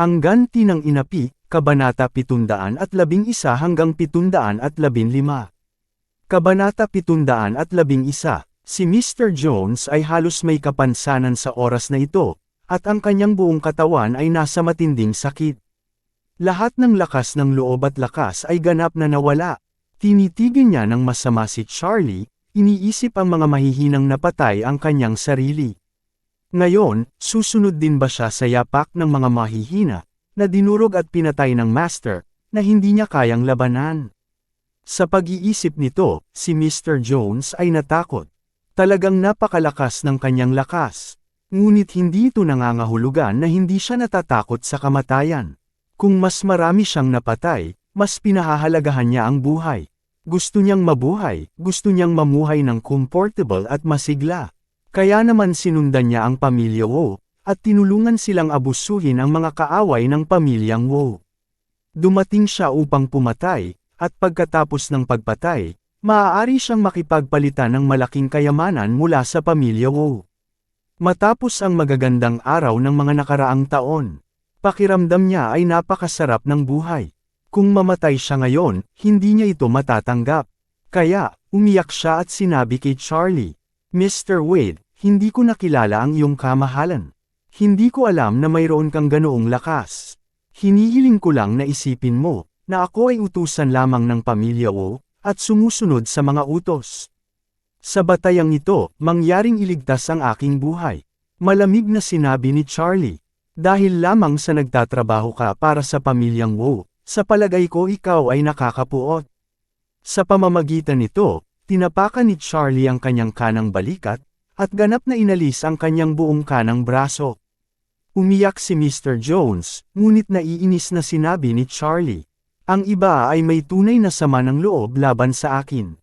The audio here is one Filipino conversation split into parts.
Ang ganti ng inapi, Kabanata 711 hanggang 715. Kabanata 711, si Mr. Jones ay halos may kapansanan sa oras na ito, at ang kanyang buong katawan ay nasa matinding sakit. Lahat ng lakas ng loob at lakas ay ganap na nawala. Tinitigin niya ng masama si Charlie, iniisip ang mga mahihinang napatay ang kanyang sarili. Ngayon, susunod din ba siya sa yapak ng mga mahihina, na dinurog at pinatay ng master, na hindi niya kayang labanan? Sa pag-iisip nito, si Mr. Jones ay natakot. Talagang napakalakas ng kanyang lakas. Ngunit hindi ito nangangahulugan na hindi siya natatakot sa kamatayan. Kung mas marami siyang napatay, mas pinahahalagahan niya ang buhay. Gusto niyang mabuhay, gusto niyang mamuhay ng comfortable at masigla. Kaya naman sinundan niya ang pamilya Wu, at tinulungan silang abusuhin ang mga kaaway ng pamilyang Wu. Dumating siya upang pumatay, at pagkatapos ng pagpatay, maaari siyang makipagpalitan ng malaking kayamanan mula sa pamilya Wu. Matapos ang magagandang araw ng mga nakaraang taon, pakiramdam niya ay napakasarap ng buhay. Kung mamatay siya ngayon, hindi niya ito matatanggap. Kaya, umiyak siya at sinabi kay Charlie, Mr. Wade, hindi ko nakilala ang iyong kamahalan. Hindi ko alam na mayroon kang ganoong lakas. Hinihiling ko lang na isipin mo, na ako ay utusan lamang ng pamilya Wu, at sumusunod sa mga utos. Sa batayang ito, mangyaring iligtas ang aking buhay. Malamig na sinabi ni Charlie. Dahil lamang sa nagtatrabaho ka para sa pamilyang Wu, sa palagay ko ikaw ay nakakapuot. Sa pamamagitan nito, Tinapakan ni Charlie ang kanyang kanang balikat, at ganap na inalis ang kanyang buong kanang braso. Umiyak si Mr. Jones, ngunit naiinis na sinabi ni Charlie. Ang iba ay may tunay na sama ng loob laban sa akin.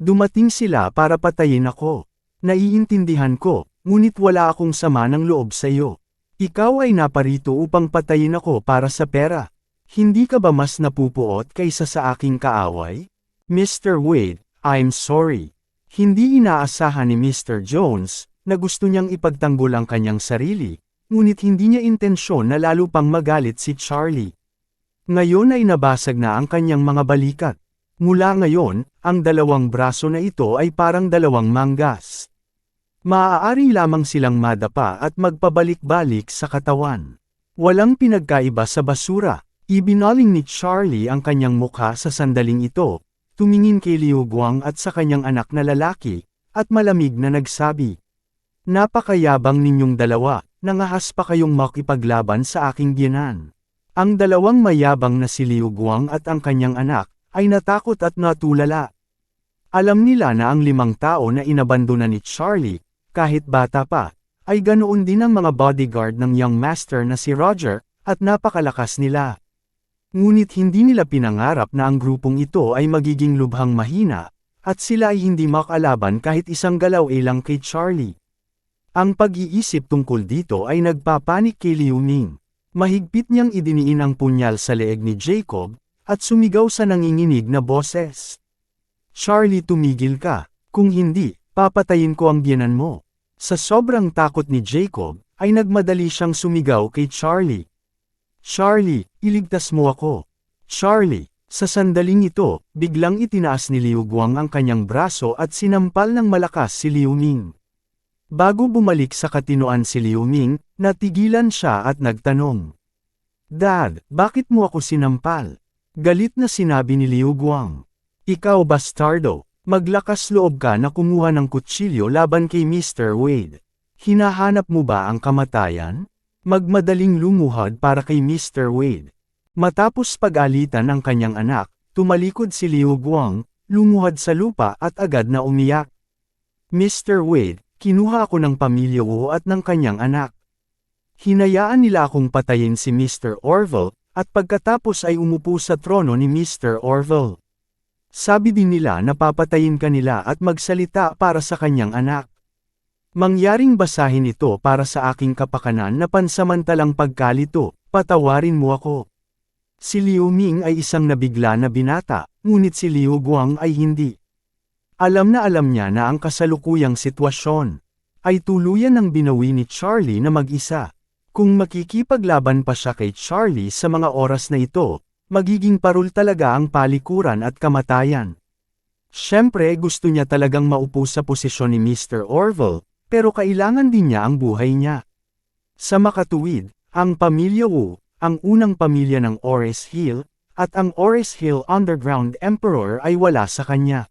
Dumating sila para patayin ako. Naiintindihan ko, ngunit wala akong sama ng loob sa iyo. Ikaw ay naparito upang patayin ako para sa pera. Hindi ka ba mas napupuot kaysa sa aking kaaway? Mr. Wade, I'm sorry. Hindi inaasahan ni Mr. Jones, na gusto niyang ipagtanggol ang kanyang sarili, ngunit hindi niya intensyon na lalo pang magalit si Charlie. Ngayon ay nabasag na ang kanyang mga balikat. Mula ngayon, ang dalawang braso na ito ay parang dalawang manggas. Maaari lamang silang madapa at magpabalik-balik sa katawan. Walang pinagkaiba sa basura. Ibinaling ni Charlie ang kanyang mukha sa sandaling ito, tumingin kay Liu Guang at sa kanyang anak na lalaki, at malamig na nagsabi. Napakayabang ninyong dalawa, nangahas pa kayong makipaglaban sa aking biyanan. Ang dalawang mayabang na si Liu Guang at ang kanyang anak, ay natakot at natulala. Alam nila na ang limang tao na inabandona ni Charlie, kahit bata pa, ay ganoon din ang mga bodyguard ng young master na si Roger, at napakalakas nila. Ngunit hindi nila pinangarap na ang grupong ito ay magiging lubhang mahina, at sila ay hindi makalaban kahit isang galaw ay lang kay Charlie. Ang pag-iisip tungkol dito ay nagpapanik kay Liu Ming. Mahigpit niyang idiniin ang punyal sa leeg ni Jacob, at sumigaw sa nanginginig na boses. Charlie tumigil ka, kung hindi, papatayin ko ang biyanan mo. Sa sobrang takot ni Jacob, ay nagmadali siyang sumigaw kay Charlie. Charlie, iligtas mo ako. Charlie, sa sandaling ito, biglang itinaas ni Liu Guang ang kanyang braso at sinampal ng malakas si Liu Ming. Bago bumalik sa katinoan si Liu Ming, natigilan siya at nagtanong. Dad, bakit mo ako sinampal? Galit na sinabi ni Liu Guang. Ikaw bastardo, maglakas loob ka na kumuha ng kutsilyo laban kay Mr. Wade. Hinahanap mo ba ang kamatayan? Magmadaling lumuhad para kay Mr. Wade. Matapos pag-alitan ng kanyang anak, tumalikod si Liu Guang, lumuhad sa lupa at agad na umiyak. Mr. Wade, kinuha ako ng pamilya Wu at ng kanyang anak. Hinayaan nila akong patayin si Mr. Orville, at pagkatapos ay umupo sa trono ni Mr. Orville. Sabi din nila na papatayin ka nila at magsalita para sa kanyang anak. Mangyaring basahin ito para sa aking kapakanan na pansamantalang pagkalito, patawarin mo ako. Si Liu Ming ay isang nabigla na binata, ngunit si Liu Guang ay hindi. Alam na alam niya na ang kasalukuyang sitwasyon ay tuluyan ng binawi ni Charlie na mag-isa. Kung makikipaglaban pa siya kay Charlie sa mga oras na ito, magiging parul talaga ang palikuran at kamatayan. Siyempre gusto niya talagang maupo sa posisyon ni Mr. Orville, pero kailangan din niya ang buhay niya. Sa makatuwid, ang pamilya Wu, ang unang pamilya ng Ores Hill, at ang Ores Hill Underground Emperor ay wala sa kanya.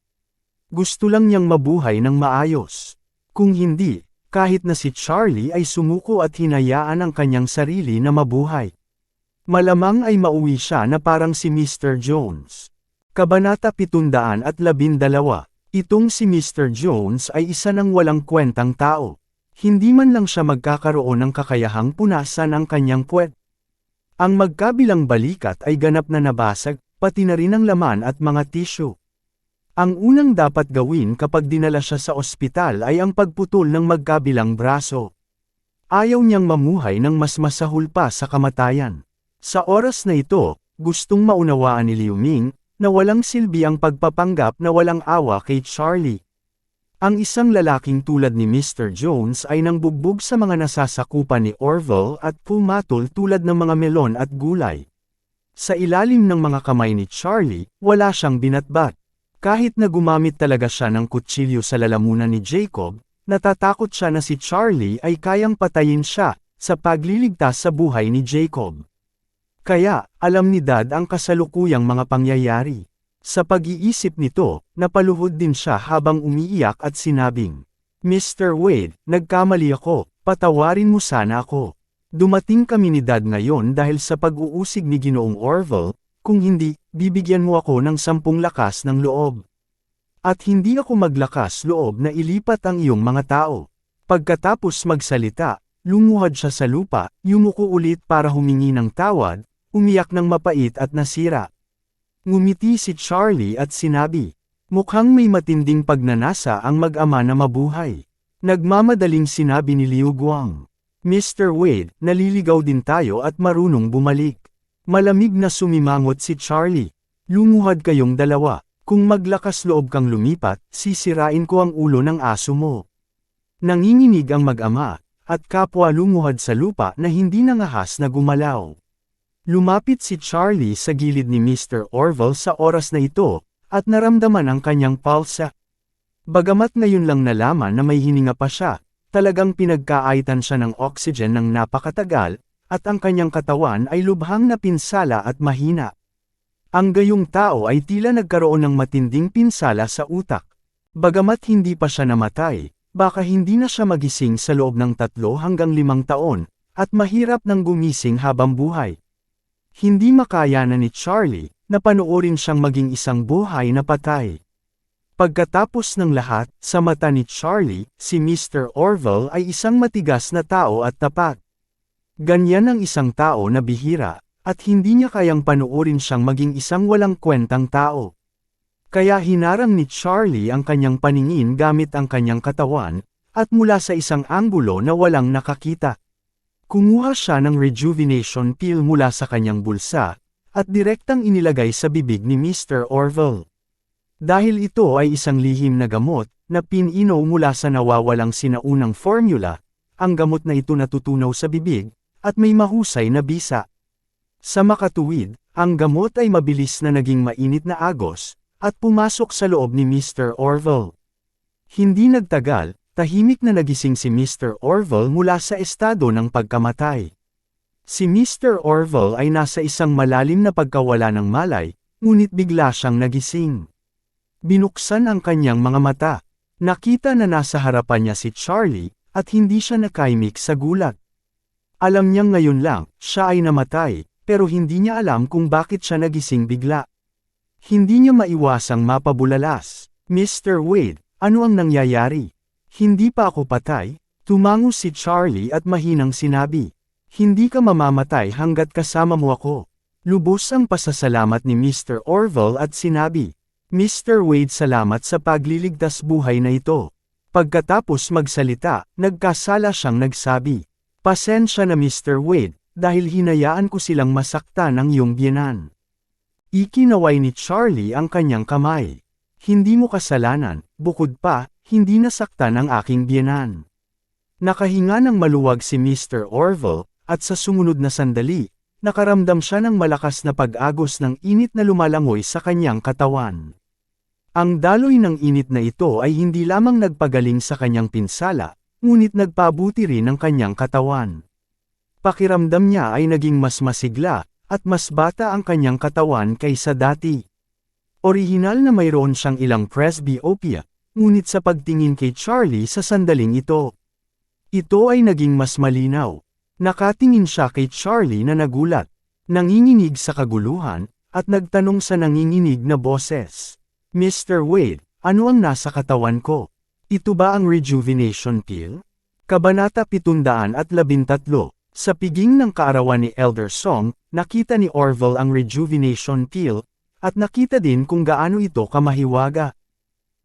Gusto lang niyang mabuhay ng maayos. Kung hindi, kahit na si Charlie ay sumuko at hinayaan ang kanyang sarili na mabuhay. Malamang ay mauwi siya na parang si Mr. Jones. Kabanata 712 Itong si Mr. Jones ay isa ng walang kwentang tao. Hindi man lang siya magkakaroon ng kakayahang punasan ang kanyang puwet. Ang magkabilang balikat ay ganap na nabasag, pati na rin ang laman at mga tissue. Ang unang dapat gawin kapag dinala siya sa ospital ay ang pagputol ng magkabilang braso. Ayaw niyang mamuhay ng mas masahul pa sa kamatayan. Sa oras na ito, gustong maunawaan ni Liu Ming, na walang silbi ang pagpapanggap na walang awa kay Charlie. Ang isang lalaking tulad ni Mr. Jones ay nangbugbog sa mga nasasakupan ni Orville at pumatol tulad ng mga melon at gulay. Sa ilalim ng mga kamay ni Charlie, wala siyang binatbat. Kahit na gumamit talaga siya ng kutsilyo sa lalamunan ni Jacob, natatakot siya na si Charlie ay kayang patayin siya, sa pagliligtas sa buhay ni Jacob. Kaya, alam ni Dad ang kasalukuyang mga pangyayari. Sa pag-iisip nito, napaluhod din siya habang umiiyak at sinabing, Mr. Wade, nagkamali ako, patawarin mo sana ako. Dumating kami ni Dad ngayon dahil sa pag-uusig ni Ginoong Orville, kung hindi, bibigyan mo ako ng sampung lakas ng loob. At hindi ako maglakas loob na ilipat ang iyong mga tao. Pagkatapos magsalita, lumuhad siya sa lupa, yumuko ulit para humingi ng tawad, umiyak ng mapait at nasira. Ngumiti si Charlie at sinabi, mukhang may matinding pagnanasa ang mag-ama na mabuhay. Nagmamadaling sinabi ni Liu Guang. Mr. Wade, naliligaw din tayo at marunong bumalik. Malamig na sumimangot si Charlie. Lumuhad kayong dalawa. Kung maglakas loob kang lumipat, sisirain ko ang ulo ng aso mo. Nanginginig ang mag-ama, at kapwa lumuhad sa lupa na hindi nangahas na gumalaw. Lumapit si Charlie sa gilid ni Mr. Orville sa oras na ito, at naramdaman ang kanyang pulsa. Bagamat ngayon lang nalaman na may hininga pa siya, talagang pinagkaaitan siya ng oxygen ng napakatagal, at ang kanyang katawan ay lubhang na pinsala at mahina. Ang gayong tao ay tila nagkaroon ng matinding pinsala sa utak. Bagamat hindi pa siya namatay, baka hindi na siya magising sa loob ng tatlo hanggang limang taon, at mahirap nang gumising habang buhay. Hindi makaya na ni Charlie, na panoorin siyang maging isang buhay na patay. Pagkatapos ng lahat, sa mata ni Charlie, si Mr. Orville ay isang matigas na tao at tapat. Ganyan ang isang tao na bihira, at hindi niya kayang panuorin siyang maging isang walang kwentang tao. Kaya hinarang ni Charlie ang kanyang paningin gamit ang kanyang katawan, at mula sa isang anggulo na walang nakakita. Kumuha siya ng rejuvenation pill mula sa kanyang bulsa, at direktang inilagay sa bibig ni Mr. Orville. Dahil ito ay isang lihim na gamot, na pinino mula sa nawawalang sinaunang formula, ang gamot na ito natutunaw sa bibig, at may mahusay na bisa. Sa makatuwid, ang gamot ay mabilis na naging mainit na agos, at pumasok sa loob ni Mr. Orville. Hindi nagtagal, tahimik na nagising si Mr. Orville mula sa estado ng pagkamatay. Si Mr. Orville ay nasa isang malalim na pagkawala ng malay, ngunit bigla siyang nagising. Binuksan ang kanyang mga mata. Nakita na nasa harapan niya si Charlie, at hindi siya nakaimik sa gulat. Alam niyang ngayon lang, siya ay namatay, pero hindi niya alam kung bakit siya nagising bigla. Hindi niya maiwasang mapabulalas. Mr. Wade, ano ang nangyayari? Hindi pa ako patay? Tumango si Charlie at mahinang sinabi. Hindi ka mamamatay hanggat kasama mo ako. Lubos ang pasasalamat ni Mr. Orville at sinabi, Mr. Wade salamat sa pagliligtas buhay na ito. Pagkatapos magsalita, nagkasala siyang nagsabi, Pasensya na Mr. Wade, dahil hinayaan ko silang masaktan ng iyong biyanan. Ikinaway ni Charlie ang kanyang kamay. Hindi mo kasalanan, bukod pa, hindi nasaktan ang aking biyanan. Nakahinga ng maluwag si Mr. Orville, at sa sumunod na sandali, nakaramdam siya ng malakas na pag-agos ng init na lumalangoy sa kanyang katawan. Ang daloy ng init na ito ay hindi lamang nagpagaling sa kanyang pinsala, ngunit nagpabuti rin ng kanyang katawan. Pakiramdam niya ay naging mas masigla, at mas bata ang kanyang katawan kaysa dati. Orihinal na mayroon siyang ilang presbyopia, ngunit sa pagtingin kay Charlie sa sandaling ito. Ito ay naging mas malinaw. Nakatingin siya kay Charlie na nagulat, nanginginig sa kaguluhan, at nagtanong sa nanginginig na boses. Mr. Wade, ano ang nasa katawan ko? Ito ba ang rejuvenation pill? Kabanata 713 Sa piging ng kaarawan ni Elder Song, nakita ni Orville ang rejuvenation pill, at nakita din kung gaano ito kamahiwaga.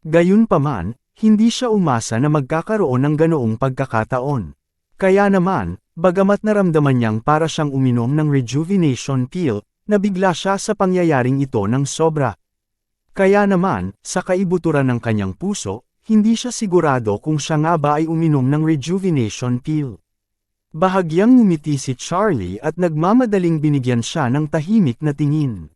Gayunpaman, hindi siya umasa na magkakaroon ng ganoong pagkakataon. Kaya naman, bagamat naramdaman niyang para siyang uminom ng rejuvenation pill, nabigla siya sa pangyayaring ito ng sobra. Kaya naman, sa kaibuturan ng kanyang puso, hindi siya sigurado kung siya nga ba ay uminom ng rejuvenation pill. Bahagyang ngumiti si Charlie at nagmamadaling binigyan siya ng tahimik na tingin.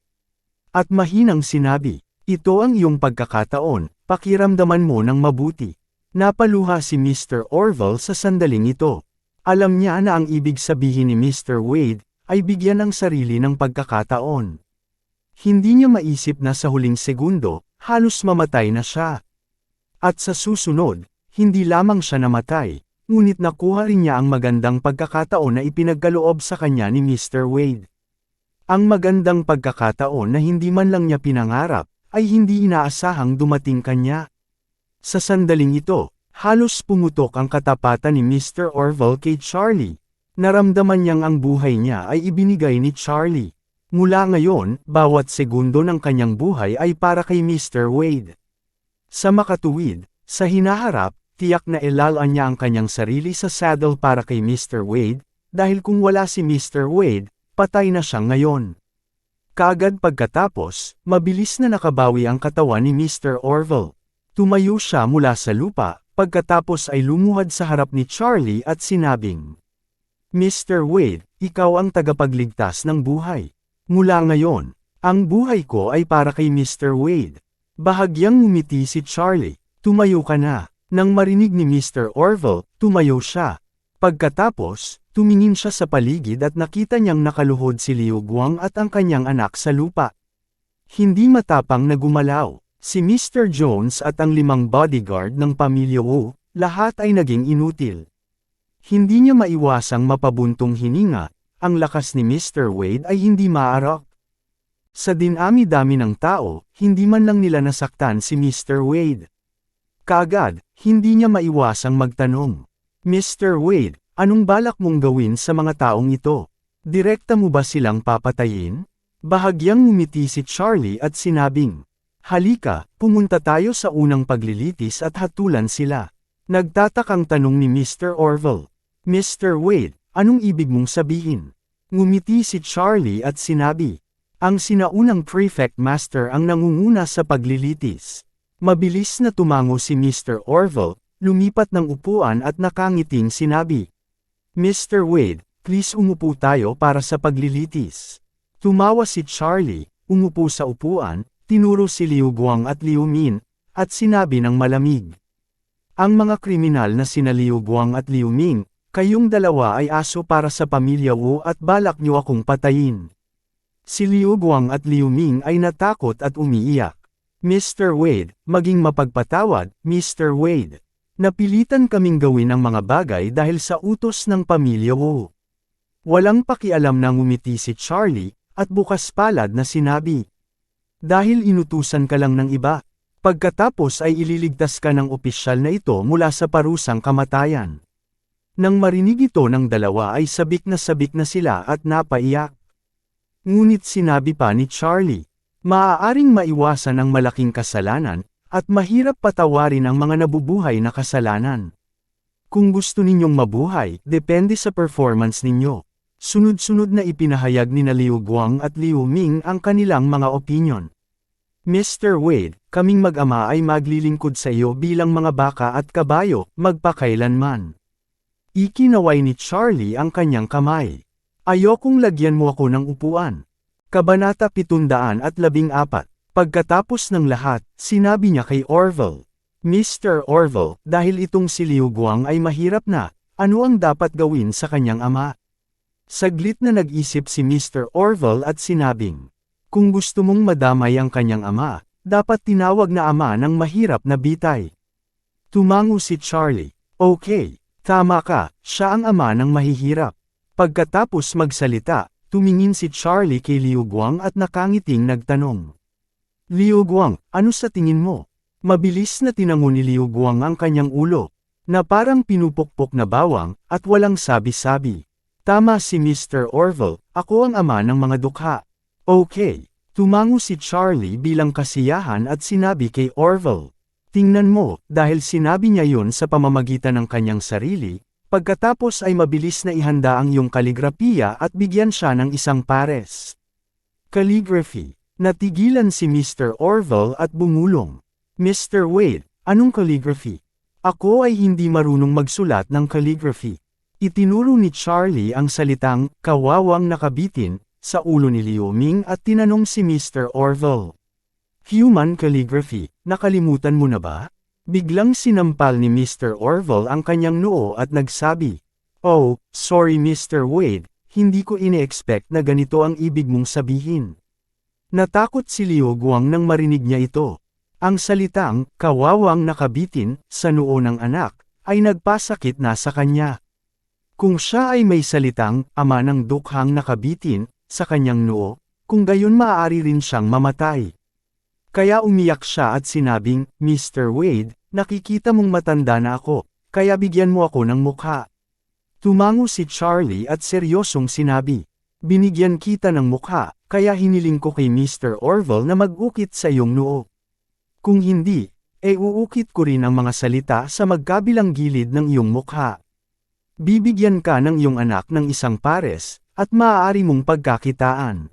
At mahinang sinabi, ito ang iyong pagkakataon, pakiramdaman mo ng mabuti. Napaluha si Mr. Orville sa sandaling ito. Alam niya na ang ibig sabihin ni Mr. Wade, ay bigyan ng sarili ng pagkakataon. Hindi niya maisip na sa huling segundo, halos mamatay na siya. At sa susunod, hindi lamang siya namatay, ngunit nakuha rin niya ang magandang pagkakataon na ipinagkaloob sa kanya ni Mr. Wade. Ang magandang pagkakataon na hindi man lang niya pinangarap, ay hindi inaasahang dumating kanya. Sa sandaling ito, halos pumutok ang katapatan ni Mr. Orville kay Charlie. Naramdaman niyang ang buhay niya ay ibinigay ni Charlie. Mula ngayon, bawat segundo ng kanyang buhay ay para kay Mr. Wade. Sa makatuwid, sa hinaharap, tiyak na ilalaan niya ang kanyang sarili sa saddle para kay Mr. Wade, dahil kung wala si Mr. Wade, patay na siya ngayon. Kaagad pagkatapos, mabilis na nakabawi ang katawan ni Mr. Orville. Tumayo siya mula sa lupa, pagkatapos ay lumuhad sa harap ni Charlie at sinabing, Mr. Wade, ikaw ang tagapagligtas ng buhay. Mula ngayon, ang buhay ko ay para kay Mr. Wade. Bahagyang ngumiti si Charlie. Tumayo ka na. Nang marinig ni Mr. Orville, tumayo siya. Pagkatapos, tumingin siya sa paligid at nakita niyang nakaluhod si Liu Guang at ang kanyang anak sa lupa. Hindi matapang na gumalaw. Si Mr. Jones at ang limang bodyguard ng pamilya Wu, lahat ay naging inutil. Hindi niya maiwasang mapabuntong hininga, ang lakas ni Mr. Wade ay hindi maarak. Sa dinami-dami ng tao, hindi man lang nila nasaktan si Mr. Wade. Kaagad, hindi niya maiwasang magtanong. Mr. Wade, anong balak mong gawin sa mga taong ito? Direkta mo ba silang papatayin? Bahagyang ngumiti si Charlie at sinabing, Halika, pumunta tayo sa unang paglilitis at hatulan sila. Nagtatakang tanong ni Mr. Orville. Mr. Wade, anong ibig mong sabihin? Ngumiti si Charlie at sinabi, ang sinaunang prefect master ang nangunguna sa paglilitis. Mabilis na tumango si Mr. Orville, lumipat ng upuan at nakangiting sinabi. Mr. Wade, please umupo tayo para sa paglilitis. Tumawa si Charlie, umupo sa upuan, tinuro si Liu Guang at Liu Min, at sinabi ng malamig. Ang mga kriminal na sina Liu Guang at Liu Ming, Kayong dalawa ay aso para sa pamilya Wu at balak niyo akong patayin. Si Liu Guang at Liu Ming ay natakot at umiiyak. Mr. Wade, maging mapagpatawad, Mr. Wade. Napilitan kaming gawin ang mga bagay dahil sa utos ng pamilya Wu. Walang pakialam na ngumiti si Charlie, at bukas palad na sinabi. Dahil inutusan ka lang ng iba, pagkatapos ay ililigtas ka ng opisyal na ito mula sa parusang kamatayan. Nang marinig ito ng dalawa ay sabik na sabik na sila at napaiyak. Ngunit sinabi pa ni Charlie, maaaring maiwasan ang malaking kasalanan, at mahirap patawarin ang mga nabubuhay na kasalanan. Kung gusto ninyong mabuhay, depende sa performance ninyo. Sunod-sunod na ipinahayag ni na Liu Guang at Liu Ming ang kanilang mga opinion. Mr. Wade, kaming mag-ama ay maglilingkod sa iyo bilang mga baka at kabayo, magpakailanman. Ikinaway ni Charlie ang kanyang kamay. Ayokong lagyan mo ako ng upuan. Kabanata 714 Pagkatapos ng lahat, sinabi niya kay Orville, Mr. Orville, dahil itong si Liu Guang ay mahirap na, ano ang dapat gawin sa kanyang ama? Saglit na nag-isip si Mr. Orville at sinabing, kung gusto mong madamay ang kanyang ama, dapat tinawag na ama ng mahirap na bitay. Tumango si Charlie, okay, tama ka, siya ang ama ng mahihirap. Pagkatapos magsalita, tumingin si Charlie kay Liu Guang at nakangiting nagtanong. Liu Guang, ano sa tingin mo? Mabilis na tinango ni Liu Guang ang kanyang ulo, na parang pinupukpok na bawang, at walang sabi-sabi. Tama si Mr. Orville, ako ang ama ng mga dukha. Okay. Tumango si Charlie bilang kasiyahan at sinabi kay Orville. Tingnan mo, dahil sinabi niya yun sa pamamagitan ng kanyang sarili, Pagkatapos ay mabilis na ihanda ang iyong kaligrafiya at bigyan siya ng isang pares. Calligraphy. Natigilan si Mr. Orville at bumulong. Mr. Wade, anong calligraphy? Ako ay hindi marunong magsulat ng calligraphy. Itinuro ni Charlie ang salitang, kawawang nakabitin, sa ulo ni Liu Ming at tinanong si Mr. Orville. Human calligraphy, nakalimutan mo na ba? Biglang sinampal ni Mr. Orville ang kanyang noo at nagsabi, Oh, sorry Mr. Wade, hindi ko ine-expect na ganito ang ibig mong sabihin. Natakot si Liu Guang nang marinig niya ito. Ang salitang, kawawang nakabitin, sa noo ng anak, ay nagpasakit na sa kanya. Kung siya ay may salitang, ama ng dukhang nakabitin, sa kanyang noo, kung gayon maaari rin siyang mamatay. Kaya umiyak siya at sinabing, Mr. Wade, nakikita mong matanda na ako, kaya bigyan mo ako ng mukha. Tumango si Charlie at seryosong sinabi, binigyan kita ng mukha, kaya hiniling ko kay Mr. Orville na mag-ukit sa iyong noo. Kung hindi, e uukit ko rin ang mga salita sa magkabilang gilid ng iyong mukha. Bibigyan ka ng iyong anak ng isang pares, at maaari mong pagkakitaan.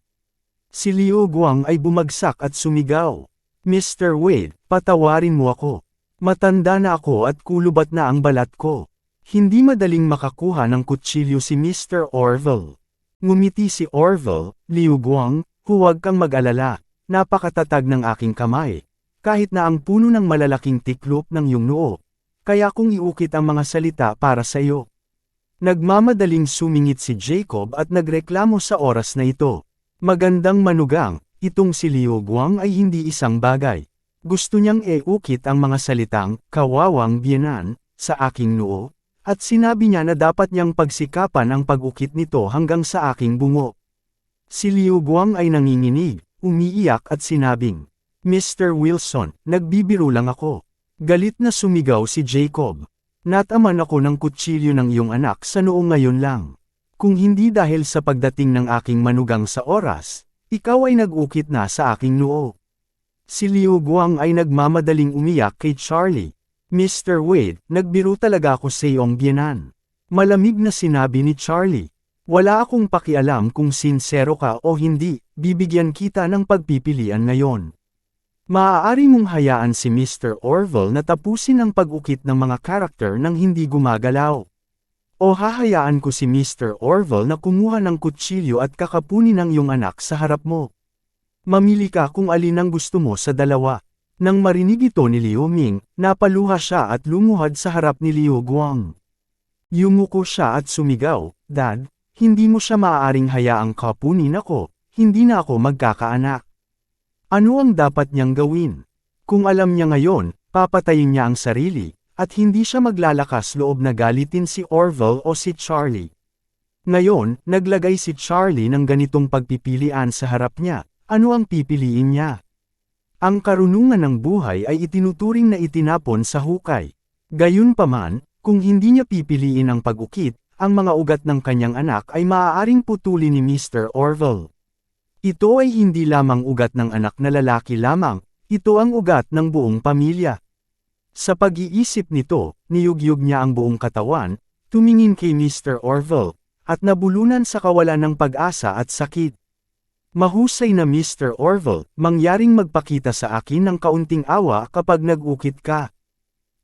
Si Liu Guang ay bumagsak at sumigaw. Mr. Wade, patawarin mo ako. Matanda na ako at kulubat na ang balat ko. Hindi madaling makakuha ng kutsilyo si Mr. Orville. Ngumiti si Orville, Liu Guang, huwag kang mag-alala, napakatatag ng aking kamay. Kahit na ang puno ng malalaking tiklop ng iyong noo. Kaya kung iukit ang mga salita para sa iyo. Nagmamadaling sumingit si Jacob at nagreklamo sa oras na ito. Magandang manugang, Itong si Liu Guang ay hindi isang bagay. Gusto niyang eukit ang mga salitang, kawawang biyanan, sa aking noo, at sinabi niya na dapat niyang pagsikapan ang pag-ukit nito hanggang sa aking bungo. Si Liu Guang ay nanginginig, umiiyak at sinabing, Mr. Wilson, nagbibiro lang ako. Galit na sumigaw si Jacob. Nataman ako ng kutsilyo ng iyong anak sa noong ngayon lang. Kung hindi dahil sa pagdating ng aking manugang sa oras, ikaw ay nag-ukit na sa aking noo. Si Liu Guang ay nagmamadaling umiyak kay Charlie. Mr. Wade, nagbiro talaga ako sa iyong biyanan. Malamig na sinabi ni Charlie. Wala akong pakialam kung sinsero ka o hindi, bibigyan kita ng pagpipilian ngayon. Maaari mong hayaan si Mr. Orville na tapusin ang pag-ukit ng mga karakter nang hindi gumagalaw. O hahayaan ko si Mr. Orville na kumuha ng kutsilyo at kakapunin ang iyong anak sa harap mo. Mamili ka kung alin ang gusto mo sa dalawa. Nang marinig ito ni Liu Ming, napaluha siya at lumuhad sa harap ni Liu Guang. Yumuko siya at sumigaw, Dad, hindi mo siya maaaring hayaang kapunin ako, hindi na ako magkakaanak. Ano ang dapat niyang gawin? Kung alam niya ngayon, papatayin niya ang sarili, at hindi siya maglalakas loob na galitin si Orville o si Charlie. Ngayon, naglagay si Charlie ng ganitong pagpipilian sa harap niya, ano ang pipiliin niya? Ang karunungan ng buhay ay itinuturing na itinapon sa hukay. Gayunpaman, Kung hindi niya pipiliin ang pag-ukit, ang mga ugat ng kanyang anak ay maaaring putulin ni Mr. Orville. Ito ay hindi lamang ugat ng anak na lalaki lamang, ito ang ugat ng buong pamilya. Sa pag-iisip nito, niyugyug niya ang buong katawan, tumingin kay Mr. Orville, at nabulunan sa kawalan ng pag-asa at sakit. Mahusay na Mr. Orville, mangyaring magpakita sa akin ng kaunting awa kapag nag-ukit ka.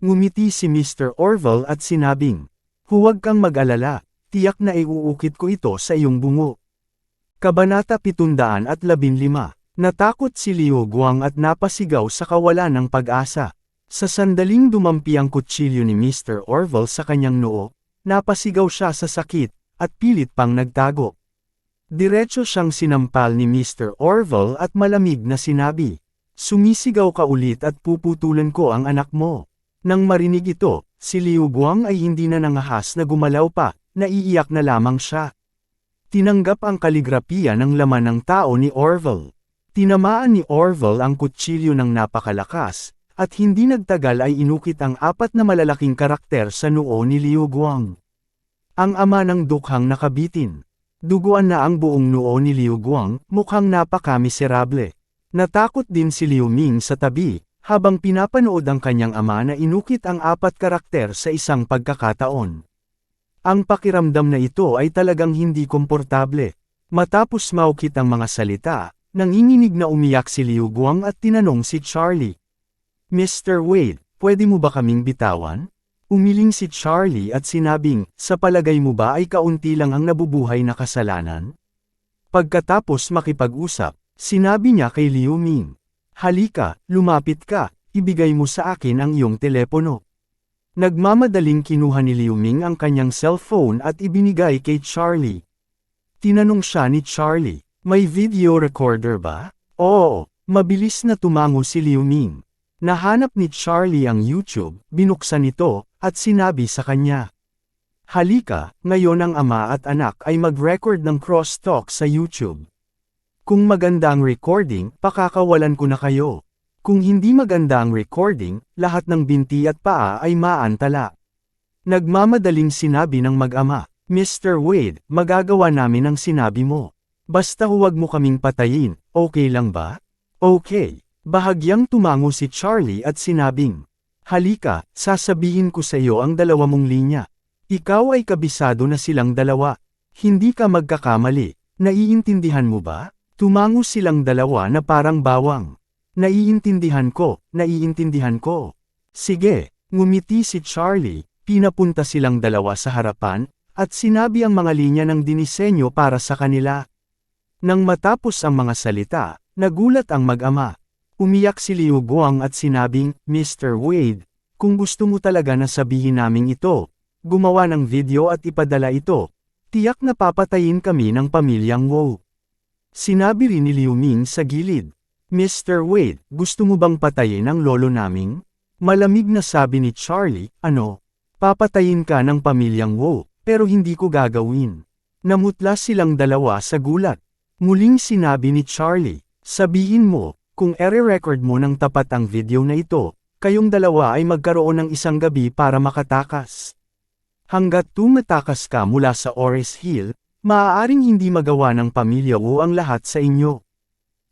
Ngumiti si Mr. Orville at sinabing, Huwag kang mag-alala, tiyak na iuukit ko ito sa iyong bungo. Kabanata 715 Natakot si Liu Guang at napasigaw sa kawalan ng pag-asa. Sa sandaling dumampi ang kutsilyo ni Mr. Orville sa kanyang noo, napasigaw siya sa sakit, at pilit pang nagtago. Diretso siyang sinampal ni Mr. Orville at malamig na sinabi, Sumisigaw ka ulit at puputulan ko ang anak mo. Nang marinig ito, si Liu Guang ay hindi na nangahas na gumalaw pa, naiiyak na lamang siya. Tinanggap ang kaligrapiya ng laman ng tao ni Orville. Tinamaan ni Orville ang kutsilyo ng napakalakas, at hindi nagtagal ay inukit ang apat na malalaking karakter sa noo ni Liu Guang. Ang ama ng dukhang nakabitin. Duguan na ang buong noo ni Liu Guang, mukhang napakamiserable. Natakot din si Liu Ming sa tabi, habang pinapanood ang kanyang ama na inukit ang apat karakter sa isang pagkakataon. Ang pakiramdam na ito ay talagang hindi komportable. Matapos maukit ang mga salita, nanginginig na umiyak si Liu Guang at tinanong si Charlie. Mr. Wade, pwede mo ba kaming bitawan? Umiling si Charlie at sinabing, sa palagay mo ba ay kaunti lang ang nabubuhay na kasalanan? Pagkatapos makipag-usap, sinabi niya kay Liu Ming, Halika, lumapit ka, ibigay mo sa akin ang iyong telepono. Nagmamadaling kinuha ni Liu Ming ang kanyang cellphone at ibinigay kay Charlie. Tinanong siya ni Charlie, may video recorder ba? Oo, mabilis na tumango si Liu Ming. Nahanap ni Charlie ang YouTube, binuksan ito, at sinabi sa kanya. Halika, ngayon ang ama at anak ay mag-record ng crosstalk sa YouTube. Kung maganda ang recording, pakakawalan ko na kayo. Kung hindi maganda ang recording, lahat ng binti at paa ay maantala. Nagmamadaling sinabi ng mag-ama, Mr. Wade, magagawa namin ang sinabi mo. Basta huwag mo kaming patayin, okay lang ba? Okay. Bahagyang tumango si Charlie at sinabing, Halika, sasabihin ko sa iyo ang dalawa mong linya. Ikaw ay kabisado na silang dalawa. Hindi ka magkakamali. Naiintindihan mo ba? Tumango silang dalawa na parang bawang. Naiintindihan ko, naiintindihan ko. Sige, ngumiti si Charlie, pinapunta silang dalawa sa harapan, at sinabi ang mga linya ng dinisenyo para sa kanila. Nang matapos ang mga salita, nagulat ang mag-ama. Umiyak si Liu Guang at sinabing, Mr. Wade, kung gusto mo talaga na sabihin naming ito, gumawa ng video at ipadala ito, tiyak na papatayin kami ng pamilyang Wu. Sinabi rin ni Liu Ming sa gilid. Mr. Wade, gusto mo bang patayin ang lolo naming? Malamig na sabi ni Charlie, ano? Papatayin ka ng pamilyang Wu, pero hindi ko gagawin. Namutla silang dalawa sa gulat. Muling sinabi ni Charlie, sabihin mo, kung ere-record mo ng tapat ang video na ito, kayong dalawa ay magkaroon ng isang gabi para makatakas. Hanggat tumatakas ka mula sa Ores Hill, maaaring hindi magawa ng pamilya Wu ang lahat sa inyo.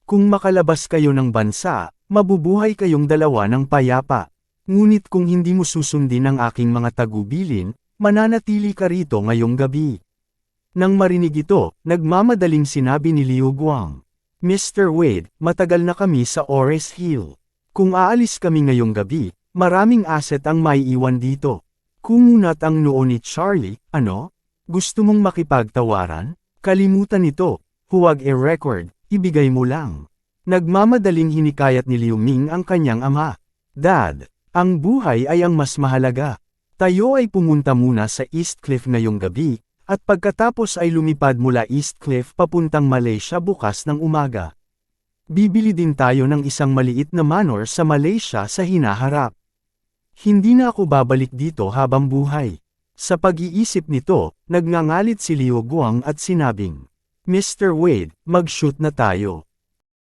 Kung makalabas kayo ng bansa, mabubuhay kayong dalawa ng payapa. Ngunit kung hindi mo susundin ang aking mga tagubilin, mananatili ka rito ngayong gabi. Nang marinig ito, nagmamadaling sinabi ni Liu Guang. Mr. Wade, matagal na kami sa Ores Hill. Kung aalis kami ngayong gabi, maraming asset ang maiiwan dito. Kumunat ang noo ni Charlie, ano? Gusto mong makipagtawaran? Kalimutan ito, huwag e-record, ibigay mo lang. Nagmamadaling hinikayat ni Liu Ming ang kanyang ama. Dad, ang buhay ay ang mas mahalaga. Tayo ay pumunta muna sa East Cliff ngayong gabi, at pagkatapos ay lumipad mula East Cliff papuntang Malaysia bukas ng umaga. Bibili din tayo ng isang maliit na manor sa Malaysia sa hinaharap. Hindi na ako babalik dito habang buhay. Sa pag-iisip nito, nagngangalit si Liu Guang at sinabing, Mr. Wade, mag-shoot na tayo.